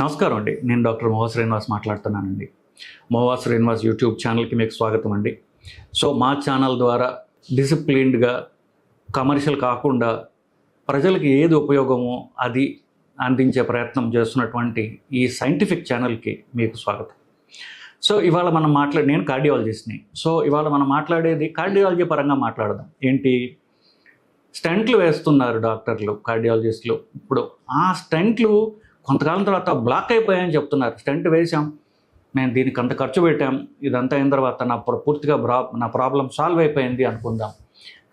నమస్కారం అండి. నేను డాక్టర్ మోహా శ్రీనివాస్ మాట్లాడుతున్నానండి. మోహా శ్రీనివాస్ యూట్యూబ్ ఛానల్కి మీకు స్వాగతం అండి. సో మా ఛానల్ ద్వారా డిసిప్లిన్డ్గా కమర్షియల్ కాకుండా ప్రజలకు ఏది ఉపయోగమో అది అందించే ప్రయత్నం చేస్తున్నటువంటి ఈ సైంటిఫిక్ ఛానల్కి మీకు స్వాగతం. సో ఇవాళ మనం మాట్లాడే నేను కార్డియాలజిస్ట్ని. సో ఇవాళ మనం మాట్లాడేది కార్డియాలజీ పరంగా మాట్లాడదాం. ఏంటి? స్టంట్లు వేస్తున్నారు డాక్టర్లు కార్డియాలజిస్టులు. ఇప్పుడు ఆ స్టంట్లు కొంతకాలం తర్వాత బ్లాక్ అయిపోయాయని చెప్తున్నారు. స్టంట్ వేసాం నేను దీనికి అంత ఖర్చు పెట్టాం. ఇదంతా అయిన తర్వాత నా పూర్తిగా బ్రా నా ప్రాబ్లం సాల్వ్ అయిపోయింది అనుకుందాం.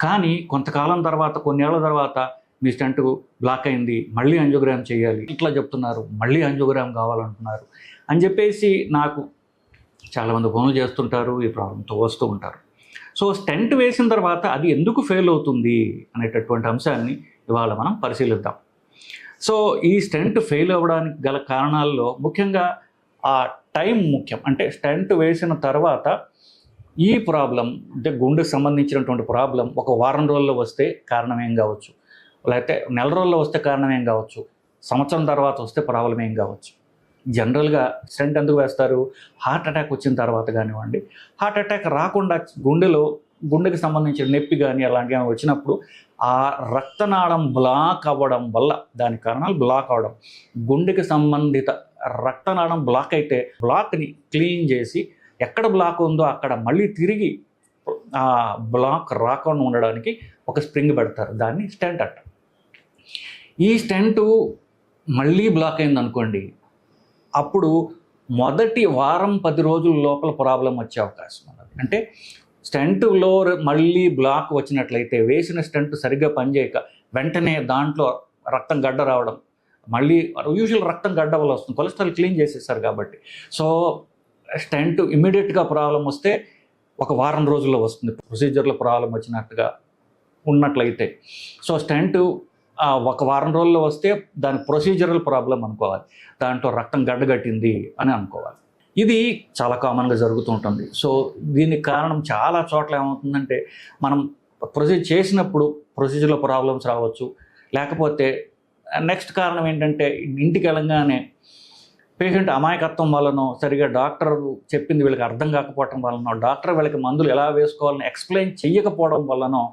కానీ కొంతకాలం తర్వాత కొన్నేళ్ళ తర్వాత మీ స్టంట్ బ్లాక్ అయింది. మళ్ళీ అంజోగ్రామ్ చేయాలి. ఇట్లా చెప్తున్నారు. మళ్ళీ అంజోగ్రామ్ కావాలంటున్నారు. అని చెప్పేసి నాకు చాలామంది ఫోన్లు చేస్తుంటారు. ఈ ప్రాబ్లంతో వస్తూ ఉంటారు. సో స్టెంట్ వేసిన తర్వాత అది ఎందుకు ఫెయిల్ అవుతుంది అనేటటువంటి అంశాన్ని ఇవాళ మనం పరిశీలిద్దాం. సో ఈ స్టెంట్ ఫెయిల్ అవ్వడానికి గల కారణాల్లో ముఖ్యంగా ఆ టైం ముఖ్యం. అంటే స్టెంట్ వేసిన తర్వాత ఈ ప్రాబ్లం అంటే గుండెకు సంబంధించినటువంటి ప్రాబ్లం ఒక వారం రోజుల్లో వస్తే కారణం ఏం కావచ్చు? లేకపోతే నెల రోజుల్లో వస్తే కారణం ఏం కావచ్చు? సంవత్సరం తర్వాత వస్తే ప్రాబ్లం ఏం కావచ్చు? జనరల్గా స్టెంట్ ఎందుకు వేస్తారు? హార్ట్ అటాక్ వచ్చిన తర్వాత కానివ్వండి. హార్ట్ అటాక్ రాకుండా గుండెలో గుండెకి సంబంధించిన నొప్పి కానీ అలాంటివి వచ్చినప్పుడు ఆ రక్తనాళం బ్లాక్ అవ్వడం వల్ల దాని కారణాలు బ్లాక్ అవ్వడం. గుండెకి సంబంధిత రక్తనాళం బ్లాక్ అయితే బ్లాక్ని క్లీన్ చేసి ఎక్కడ బ్లాక్ ఉందో అక్కడ మళ్ళీ తిరిగి ఆ బ్లాక్ రాకుండా ఉండడానికి ఒక స్ప్రింగ్ పెడతారు. దాన్ని స్టెంట్ అంట ఈ స్టెంట్ మళ్ళీ బ్లాక్ అయింది అనుకోండి అప్పుడు మొదటి వారం పది రోజుల లోపల ప్రాబ్లం వచ్చే అవకాశం ఉన్నది. అంటే స్టంట్లో మళ్ళీ బ్లాక్ వచ్చినట్లయితే వేసిన స్టెంట్ సరిగ్గా పనిచేయక వెంటనే దాంట్లో రక్తం గడ్డ రావడం మళ్ళీ యూజువల్ రక్తం గడ్డ వల్ల వస్తుంది. కొలెస్ట్రాల్ క్లీన్ చేసేస్తారు కాబట్టి. సో స్టెంట్ ఇమీడియట్గా ప్రాబ్లం వస్తే ఒక వారం రోజుల్లో వస్తుంది. ప్రొసీజర్లో ప్రాబ్లం వచ్చినట్టుగా ఉన్నట్లయితే. సో స్టెంట్ ఒక వారం రోజుల్లో వస్తే దాని ప్రొసీజరల్ ప్రాబ్లం అనుకోవాలి. దాంట్లో రక్తం గడ్డగట్టింది అని అనుకోవాలి. ఇది చాలా కామన్గా జరుగుతూ ఉంటుంది సో దీనికి కారణం చాలా చోట్ల ఏమవుతుందంటే మనం ప్రొసీజర్ చేసినప్పుడు ప్రొసీజర్లో ప్రాబ్లమ్స్ రావచ్చు. లేకపోతే నెక్స్ట్ కారణం ఏంటంటే ఇంటికి వెళ్ళంగానే పేషెంట్ అమాయకత్వం వలనో సరిగా డాక్టర్ చెప్పింది వీళ్ళకి అర్థం కాకపోవడం వలనో డాక్టర్ వీళ్ళకి మందులు ఎలా వేసుకోవాలని ఎక్స్ప్లెయిన్ చెయ్యకపోవడం వలనో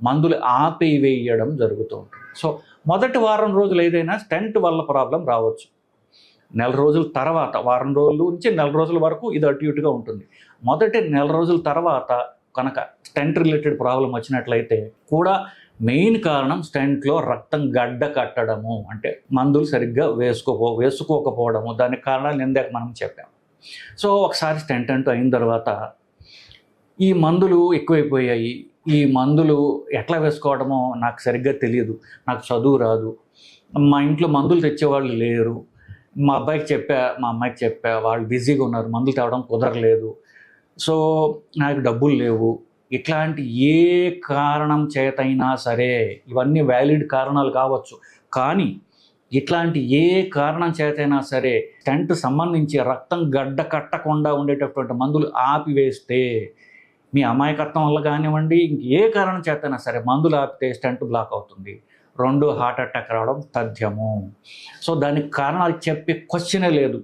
మందులు ఆపేవేయడం జరుగుతూ ఉంటుంది. సో మొదటి వారం రోజులు ఏదైనా స్టెంట్ వల్ల ప్రాబ్లం రావచ్చు. నెల రోజుల తర్వాత వారం రోజుల నుంచి నెల రోజుల వరకు ఇది అటు ఇటుగా ఉంటుంది. మొదటి నెల రోజుల తర్వాత కనుక స్టెంట్ రిలేటెడ్ ప్రాబ్లం వచ్చినట్లయితే కూడా మెయిన్ కారణం స్టెంట్లో రక్తం గడ్డ కట్టడము అంటే మందులు సరిగ్గా వేసుకోపో వేసుకోకపోవడము దానికి కారణాలు ఇందాక మనం చెప్పాము సో ఒకసారి స్టెంట్ అంటూ అయిన తర్వాత ఈ మందులు ఎక్కువైపోయాయి. ఈ మందులు ఎట్లా వేసుకోవడమో నాకు సరిగ్గా తెలియదు. నాకు చదువు రాదు. మా ఇంట్లో మందులు తెచ్చేవాళ్ళు లేరు. మా అబ్బాయికి చెప్పా మా అమ్మాయికి చెప్పా వాళ్ళు బిజీగా ఉన్నారు మందులు తేవడం కుదరలేదు. సో నాకు డబ్బులు లేవు. ఇట్లాంటి ఏ కారణం చేతైనా సరే ఇవన్నీ వ్యాలిడ్ కారణాలు కావచ్చు. కానీ ఇట్లాంటి ఏ కారణం చేతైనా సరే స్టంట్ సంబంధించి రక్తం గడ్డ కట్టకుండా ఉండేటటువంటి మందులు ఆపివేస్తే మీ అమాయకత్వం వల్ల కానివ్వండి ఇంక ఏ కారణం చేతైనా సరే మందులు ఆపితే స్టంట్ బ్లాక్ అవుతుంది. రెండు హార్ట్ అటాక్ రావడం తథ్యము. సో దానికి కారణాలు చెప్పే క్వశ్చనే లేదు.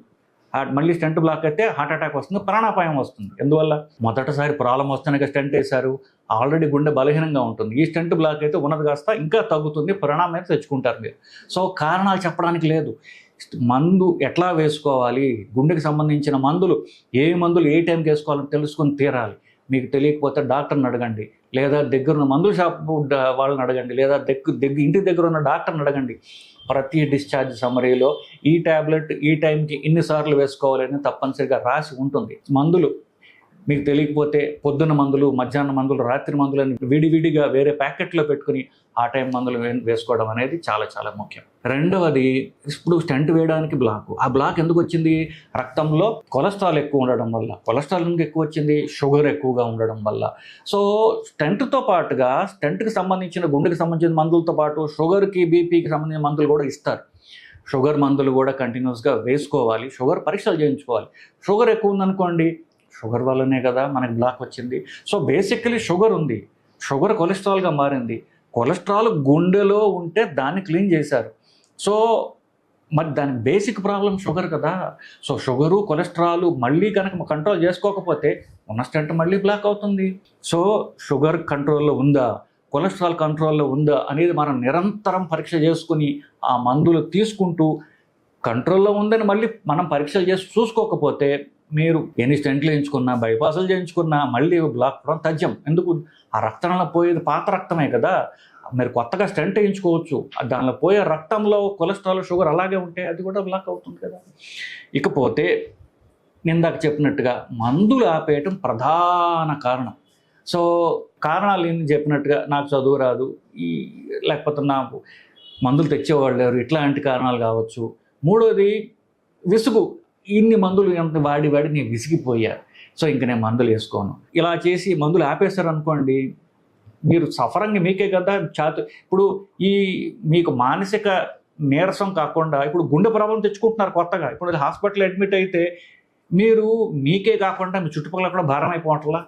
మళ్ళీ స్టంట్ బ్లాక్ అయితే హార్ట్ అటాక్ వస్తుంది ప్రాణాపాయం వస్తుంది. ఎందువల్ల? మొదటిసారి ప్రాబ్లం వస్తేనే స్టంట్ వేశారు. ఆల్రెడీ గుండె బలహీనంగా ఉంటుంది. ఈ స్టంట్ బ్లాక్ అయితే ఉన్నది కాస్త ఇంకా తగ్గుతుంది ప్రాణం అయితే తెచ్చుకుంటారు మీరు. సో కారణాలు చెప్పడానికి లేదు. మందు ఎట్లా వేసుకోవాలి? గుండెకి సంబంధించిన మందులు ఏ మందులు ఏ టైంకి వేసుకోవాలని తెలుసుకొని తీరాలి. మీకు తెలియకపోతే డాక్టర్ని అడగండి. లేదా దగ్గర ఉన్న మందుల షాప్ వాళ్ళని అడగండి. లేదా దగ్గర దగ్గర ఇంటి దగ్గర ఉన్న డాక్టర్ని అడగండి. ప్రతి డిశ్చార్జ్ సమరీలో ఈ ట్యాబ్లెట్ ఈ టైంకి ఇన్నిసార్లు వేసుకోవాలని తప్పనిసరిగా రాసి ఉంటుంది. మందులు మీకు తెలియకపోతే పొద్దున్న మందులు మధ్యాహ్నం మందులు రాత్రి మందులు అని విడివిడిగా వేరే ప్యాకెట్లో పెట్టుకుని ఆ టైం మందులు వేసుకోవడం అనేది చాలా చాలా ముఖ్యం. రెండవది ఇప్పుడు స్టెంట్ వేయడానికి బ్లాక్. ఆ బ్లాక్ ఎందుకు వచ్చింది? రక్తంలో కొలెస్ట్రాల్ ఎక్కువ ఉండడం వల్ల. కొలెస్ట్రాల్ ఎందుకు ఎక్కువ వచ్చింది? షుగర్ ఎక్కువగా ఉండడం వల్ల. సో స్టెంట్తో పాటుగా స్టెంట్కి సంబంధించిన గుండెకి సంబంధించిన మందులతో పాటు షుగర్కి బీపీకి సంబంధించిన మందులు కూడా ఇస్తారు. షుగర్ మందులు కూడా కంటిన్యూస్గా వేసుకోవాలి. షుగర్ పరీక్షలు చేయించుకోవాలి. షుగర్ ఎక్కువ ఉందనుకోండి షుగర్ వల్లనే కదా మనకి బ్లాక్ వచ్చింది. సో బేసికలీ షుగర్ ఉంది. షుగర్ కొలెస్ట్రాల్గా మారింది. కొలెస్ట్రాల్ గుండెలో ఉంటే దాన్ని క్లీన్ చేశారు. సో మరి దాని బేసిక్ ప్రాబ్లం షుగర్ కదా. సో షుగరు కొలెస్ట్రాల్ మళ్ళీ కనుక కంట్రోల్ చేసుకోకపోతే ఉన్న స్టెంట్ మళ్ళీ బ్లాక్ అవుతుంది. సో షుగర్ కంట్రోల్లో ఉందా? కొలెస్ట్రాల్ కంట్రోల్లో ఉందా? అనేది మనం నిరంతరం పరీక్ష చేసుకుని ఆ మందులు తీసుకుంటూ కంట్రోల్లో ఉందని మళ్ళీ మనం పరీక్షలు చేసి చూసుకోకపోతే మీరు ఎన్ని స్టెంట్లు ఎంచుకున్నా బైపాసులు చేయించుకున్నా మళ్ళీ బ్లాక్ అవడం తథ్యం. ఎందుకు? ఆ రక్తంలో పోయేది పాత రక్తమే కదా. మీరు కొత్తగా స్టెంట్ వేయించుకోవచ్చు. దానిలో పోయే రక్తంలో కొలెస్ట్రాల్ షుగర్ అలాగే ఉంటే అది కూడా బ్లాక్ అవుతుంది కదా. ఇకపోతే ఇందాక చెప్పినట్టుగా మందులు ఆపేయటం ప్రధాన కారణం. సో కారణాలు ఏంటి చెప్పినట్టుగా నాకు చదువు రాదు. ఈ లేకపోతే నాకు మందులు తెచ్చేవాళ్ళు లేరు. ఇట్లాంటి కారణాలు కావచ్చు. మూడోది విసుగు. ఇన్ని మందులు ఎంత వాడి వాడి నేను విసిగిపోయా. సో ఇంక నేను మందులు వేసుకోను. ఇలా చేసి మందులు ఆపేశారు అనుకోండి మీరు సఫరంగా మీకే కదా చాతు. ఇప్పుడు ఈ మీకు మానసిక నీరసం కాకుండా ఇప్పుడు గుండె ప్రాబ్లం తెచ్చుకుంటున్నారు కొత్తగా. ఇప్పుడు హాస్పిటల్ అడ్మిట్ అయితే మీరు మీకే కాకుండా మీ చుట్టుపక్కల కూడా భారం అయిపోవట్లా?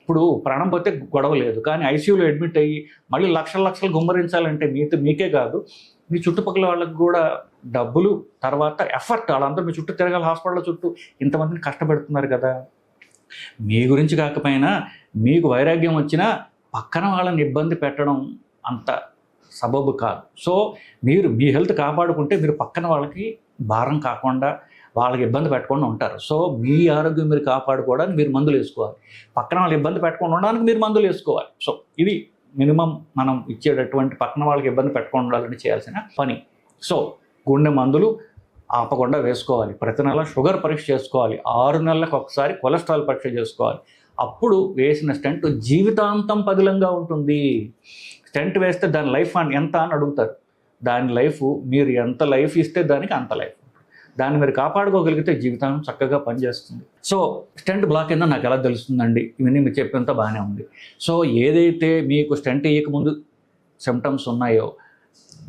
ఇప్పుడు ప్రాణం పోతే గొడవ లేదు. కానీ ఐసీయూలో అడ్మిట్ అయ్యి మళ్ళీ లక్షల లక్షలు గుమ్మరించాలంటే మీతో మీకే కాదు. మీ చుట్టుపక్కల వాళ్ళకి కూడా డబ్బులు తర్వాత ఎఫర్ట్ వాళ్ళందరూ మీ చుట్టూ తిరగాలి హాస్పిటల్ చుట్టూ. ఇంతమందిని కష్టపెడుతున్నారు కదా. మీ గురించి కాకపోయినా మీకు వైరాగ్యం వచ్చినా పక్కన వాళ్ళని ఇబ్బంది పెట్టడం అంత సబబు కాదు. సో మీరు మీ హెల్త్ కాపాడుకుంటే మీరు పక్కన వాళ్ళకి భారం కాకుండా వాళ్ళకి ఇబ్బంది పెట్టకుండా ఉంటారు. సో మీ ఆరోగ్యం మీరు కాపాడుకోవడానికి మీరు మందులు వేసుకోవాలి. పక్కన వాళ్ళు ఇబ్బంది పెట్టకుండా ఉండడానికి మీరు మందులు వేసుకోవాలి. సో ఇది మినిమం మనం ఇచ్చేటటువంటి పక్కన వాళ్ళకి ఇబ్బంది పెట్టకుండా ఉండాలని చేయాల్సిన పని. సో గుండె మందులు ఆపకుండా వేసుకోవాలి. ప్రతి నెల షుగర్ పరీక్ష చేసుకోవాలి. ఆరు నెలలకు ఒకసారి కొలెస్ట్రాల్ పరీక్ష చేసుకోవాలి. అప్పుడు వేసిన స్టెంట్ జీవితాంతం పదిలంగా ఉంటుంది. స్టెంట్ వేస్తే దాని లైఫ్ అని ఎంత అని అడుగుతారు. దాని లైఫ్ మీరు ఎంత లైఫ్ ఇస్తే దానికి అంత లైఫ్. దాన్ని మీరు కాపాడుకోగలిగితే జీవితం చక్కగా పనిచేస్తుంది. సో స్టెంట్ బ్లాక్ అయిందో? నాకు ఎలా తెలుస్తుందండి? ఇవన్నీ మీరు చెప్పేంత బాగానే ఉంది. సో ఏదైతే మీకు స్టెంట్ వేయకముందు సిమ్టమ్స్ ఉన్నాయో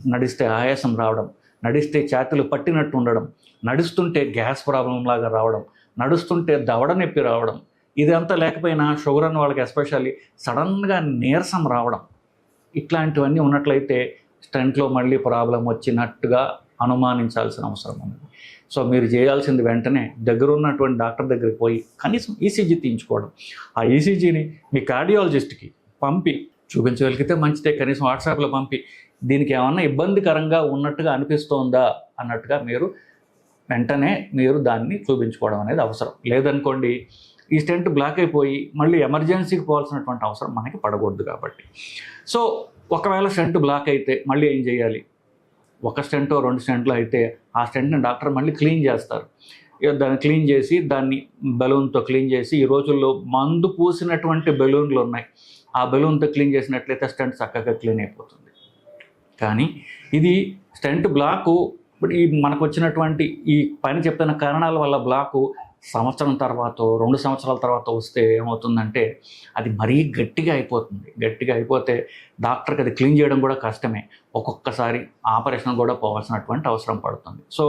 నడిస్తే ఆయాసం రావడం నడిస్తే ఛాతీలు పట్టినట్టు ఉండడం నడుస్తుంటే గ్యాస్ ప్రాబ్లం లాగా రావడం నడుస్తుంటే దవడ నొప్పి రావడం ఇదంతా లేకపోయినా షుగర్ అన్న వాళ్ళకి ఎస్పెషల్లీ సడన్గా నీరసం రావడం ఇట్లాంటివన్నీ ఉన్నట్లయితే స్టంట్లో మళ్ళీ ప్రాబ్లం వచ్చినట్టుగా అనుమానించాల్సిన అవసరం ఉంది. సో మీరు చేయాల్సింది వెంటనే దగ్గర ఉన్నటువంటి డాక్టర్ దగ్గరికి పోయి కనీసం ఈసీజీ తీయించుకోవడం. ఆ ఈసీజీని మీ కార్డియాలజిస్ట్కి పంపి చూపించగలిగితే మంచిదే. కనీసం వాట్సాప్లో పంపి దీనికి ఏమన్నా ఇబ్బందికరంగా ఉన్నట్టుగా అనిపిస్తోందా అన్నట్టుగా మీరు వెంటనే మీరు దాన్ని చూపించుకోవడం అనేది అవసరం. లేదనుకోండి ఈ స్టెంట్ బ్లాక్ అయిపోయి మళ్ళీ ఎమర్జెన్సీకి పోవాల్సినటువంటి అవసరం మనకి పడకూడదు కాబట్టి. సో ఒకవేళ స్టెంట్ బ్లాక్ అయితే మళ్ళీ ఏం చేయాలి? ఒక స్టెంటో రెండు స్టెంట్లో అయితే ఆ స్టెంట్ని డాక్టర్ మళ్ళీ క్లీన్ చేస్తారు. దాన్ని క్లీన్ చేసి దాన్ని బెలూన్తో క్లీన్ చేసి ఈ రోజుల్లో మందు పూసినటువంటి బెలూన్లు ఉన్నాయి. ఆ బెలూన్తో క్లీన్ చేసినట్లయితే స్టంట్ చక్కగా క్లీన్ అయిపోతుంది. కానీ ఇది స్టంట్ బ్లాకు ఇప్పుడు ఈ మనకు వచ్చినటువంటి ఈ పైన చెప్తున్న కారణాల వల్ల బ్లాకు సంవత్సరం తర్వాత రెండు సంవత్సరాల తర్వాత వస్తే ఏమవుతుందంటే అది మరీ గట్టిగా అయిపోతుంది. గట్టిగా అయిపోతే డాక్టర్కి అది క్లీన్ చేయడం కూడా కష్టమే. ఒక్కొక్కసారి ఆపరేషన్ కూడా పోవాల్సినటువంటి అవసరం పడుతుంది. సో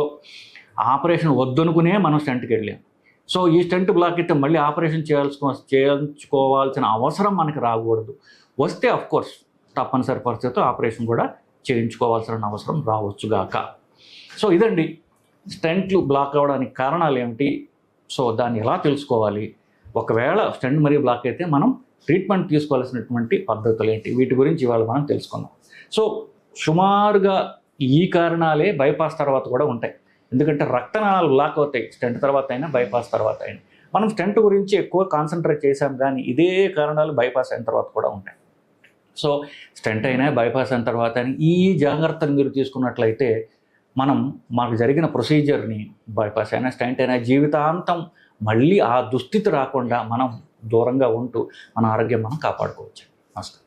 ఆపరేషన్ వద్దనుకునే మనం స్టంట్కి వెళ్ళాము సో ఈ స్టెంట్ బ్లాక్ అయితే మళ్ళీ ఆపరేషన్ చేయాల్సి చేయించుకోవాల్సిన అవసరం మనకి రాకూడదు. వస్తే అఫ్కోర్స్ తప్పనిసరి పరిస్థితితో ఆపరేషన్ కూడా చేయించుకోవాల్సిన అవసరం రావచ్చుగాక సో ఇదండి. స్టెంట్లు బ్లాక్ అవ్వడానికి కారణాలు ఏమిటి? సో దాన్ని ఎలా తెలుసుకోవాలి? ఒకవేళ స్టెంట్ మరీ బ్లాక్ అయితే మనం ట్రీట్మెంట్ తీసుకోవాల్సినటువంటి పద్ధతులు ఏంటి? వీటి గురించి ఇవాళ మనం తెలుసుకుందాం. సో సుమారుగా ఈ కారణాలే బైపాస్ తర్వాత కూడా ఉంటాయి. ఎందుకంటే రక్తనాళాలు బ్లాక్ అవుతాయి. స్టెంట్ తర్వాత అయినా బైపాస్ తర్వాత అయినా. మనం స్టెంట్ గురించి ఎక్కువ కాన్సన్ట్రేట్ చేసాం కానీ ఇదే కారణాలు బైపాస్ అయిన తర్వాత కూడా ఉంటాయి. సో స్టెంట్ అయినా బైపాస్ అయిన తర్వాత అయినా ఈ జాగ్రత్తలు మీరు తీసుకున్నట్లయితే మనం మాకు జరిగిన ప్రొసీజర్ని బైపాస్ అయినా స్టెంట్ అయినా జీవితాంతం మళ్ళీ ఆ దుస్థితి రాకుండా మనం దూరంగా ఉంటూ మన ఆరోగ్యం మనం కాపాడుకోవచ్చు. నమస్కారం.